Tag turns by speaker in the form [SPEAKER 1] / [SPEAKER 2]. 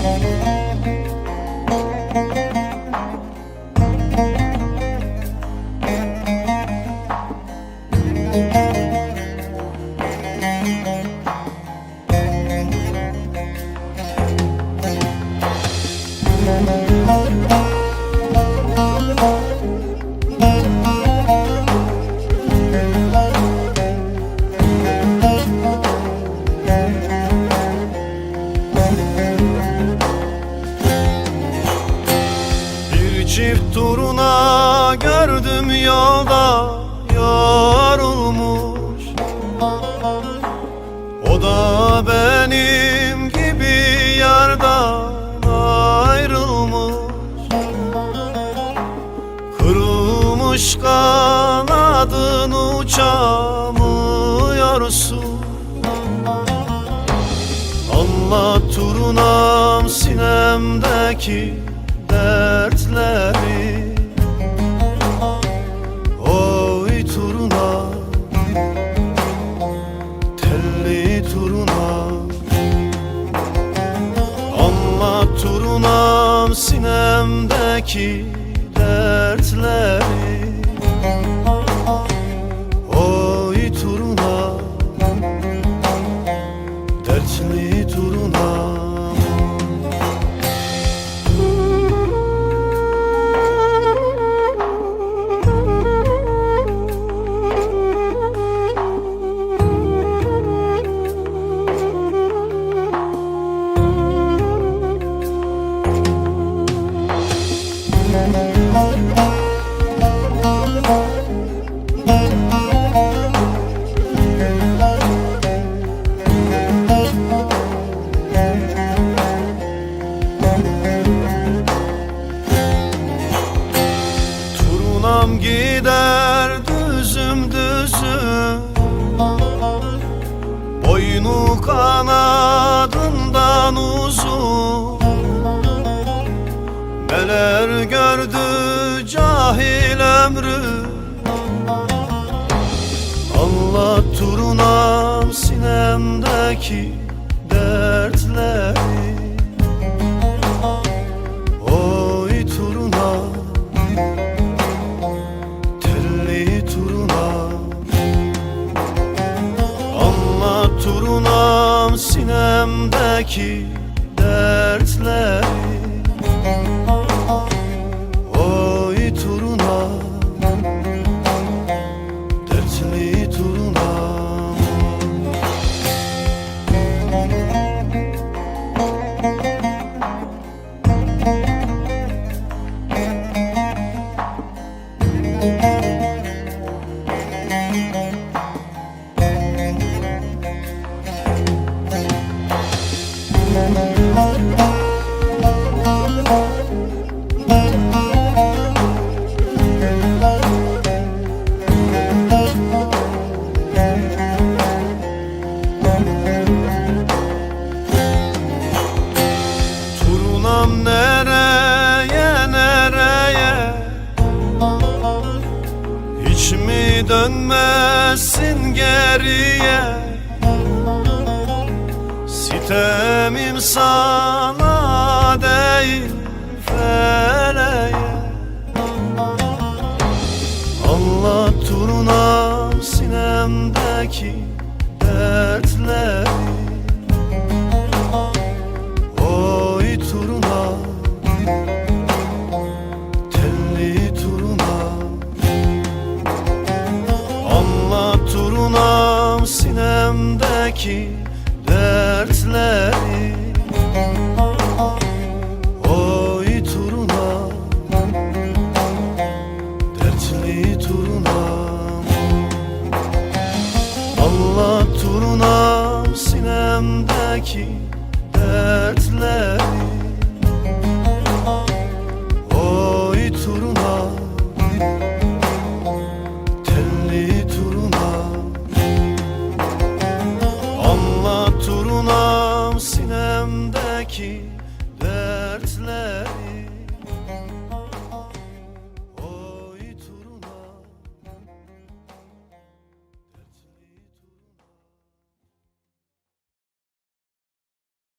[SPEAKER 1] Bir gördüm yolda yorulmuş. O da benim gibi yardan ayrılmış. Kırılmış kanadın uçamıyorsun. Anlat turunam sinemdeki dertleri turunam sinemdeki dertleri kanadından uzun. Neler gördü cahil ömrü. Anlat turunam sinemdeki dertleri sinemdeki dertleri dönmezsin geriye. Sitemim sana değil feleğe. Anlat turunam sinemdeki dertleri sinemdeki dertleri Oy turuna Dertli turuna. Anlat turunam sinemdeki dertleri